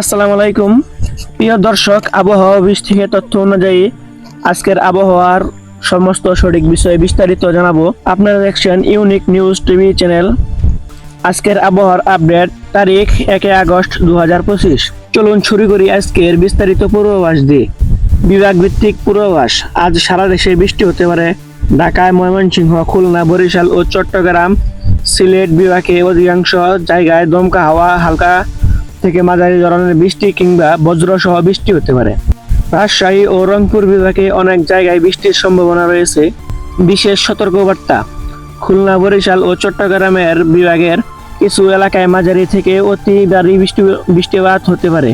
আসসালামু আলাইকুম। প্রিয় দর্শক, আবহাওয়া অফিস থেকে তথ্য অনুযায়ী আজকের আবহাওয়ার সমস্ত সঠিক বিষয়ে বিস্তারিত জানাব। আপনারা দেখছেন ইউনিক নিউজ টিভি চ্যানেল। আজকের আবহাওয়ার আপডেট তারিখ একে আগস্ট দু হাজার পঁচিশ। চলুন শুরু করি আজকের বিস্তারিত পূর্বাভাস দিয়ে। বিভাগ ভিত্তিক পূর্বাভাস, আজ সারা দেশে বৃষ্টি হতে পারে। ঢাকায়, ময়মনসিংহ, খুলনা, বরিশাল ও চট্টগ্রাম সিলেট বিভাগে অধিকাংশ জায়গায় দমকা হাওয়া হালকা থেকে মাঝারি ধরনের বৃষ্টি কিংবা বজ্রসহ বৃষ্টি হতে পারে। রাজশাহী ও রংপুর বিভাগে অনেক জায়গায় বৃষ্টির সম্ভাবনা রয়েছে। বিশেষ সতর্কবার্তা, খুলনা, বরিশাল ও চট্টগ্রামের বিভাগের কিছু এলাকায় মাঝারি থেকে অতি ভারী বৃষ্টি, বৃষ্টিপাত হতে পারে।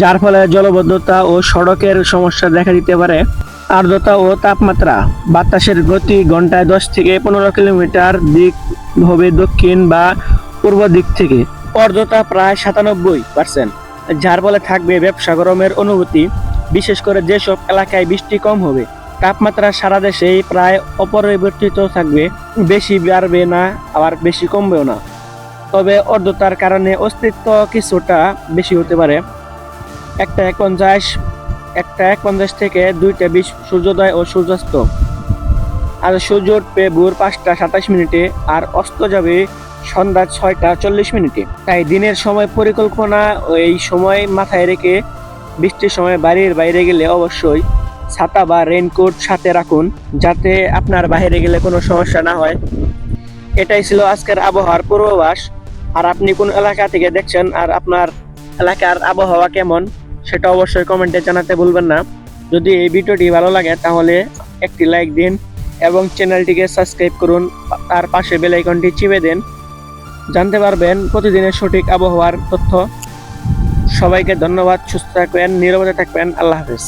যার ফলে জলবদ্ধতা ও সড়কের সমস্যা দেখা দিতে পারে। আর্দ্রতা ও তাপমাত্রা, বাতাসের গতি ঘন্টায় দশ থেকে পনেরো কিলোমিটার দিক হবে দক্ষিণ বা পূর্ব দিক থেকে। আর্দ্রতা প্রায় সাতানব্বই পার্সেন্ট যার ফলে থাকবে ব্যবসা গরমের অনুভূতি। বিশেষ করে যেসব এলাকায় বৃষ্টি কম হবে, তাপমাত্রা সারা দেশেই প্রায় অপরিবর্তিত থাকবে। বেশি বাড়বে না, আবার বেশি কমবেও না। তবে অর্ধতার কারণে অস্তিত্ব কিছুটা বেশি হতে পারে। একটা এক পঞ্চাশ একটা এক পঞ্চাশ থেকে দুইটা বিশ সূর্যোদয় ও সূর্যাস্ত। আর সূর্য উঠবে ভোর পাঁচটা সাতাশ মিনিটে, আর অস্ত যাবে সন্ধ্যা ছয়টা চল্লিশ মিনিটে। তাই দিনের সময় পরিকল্পনা এই সময় মাথায় রেখে বৃষ্টির সময় বাড়ির বাইরে গেলে অবশ্যই ছাতা বা রেইনকোট সাথে রাখুন, যাতে আপনার বাইরে গেলে কোনো সমস্যা না হয়। এটাই ছিল আজকের আবহাওয়ার পূর্বাভাস। আর আপনি কোন এলাকা থেকে দেখছেন আর আপনার এলাকার আবহাওয়া কেমন, সেটা অবশ্যই কমেন্টে জানাতে ভুলবেন না। যদি এই ভিডিওটি ভালো লাগে, তাহলে একটি লাইক দিন এবং চ্যানেলটিকে সাবস্ক্রাইব করুন তার পাশে বেল আইকনটি চিপে দেন। জানতে পারবেন প্রতিদিনের সঠিক আবহাওয়ার তথ্য। সবাইকে ধন্যবাদ সুস্থ থাকবেন নিরাপদে থাকবেন। আল্লাহ হাফেজ।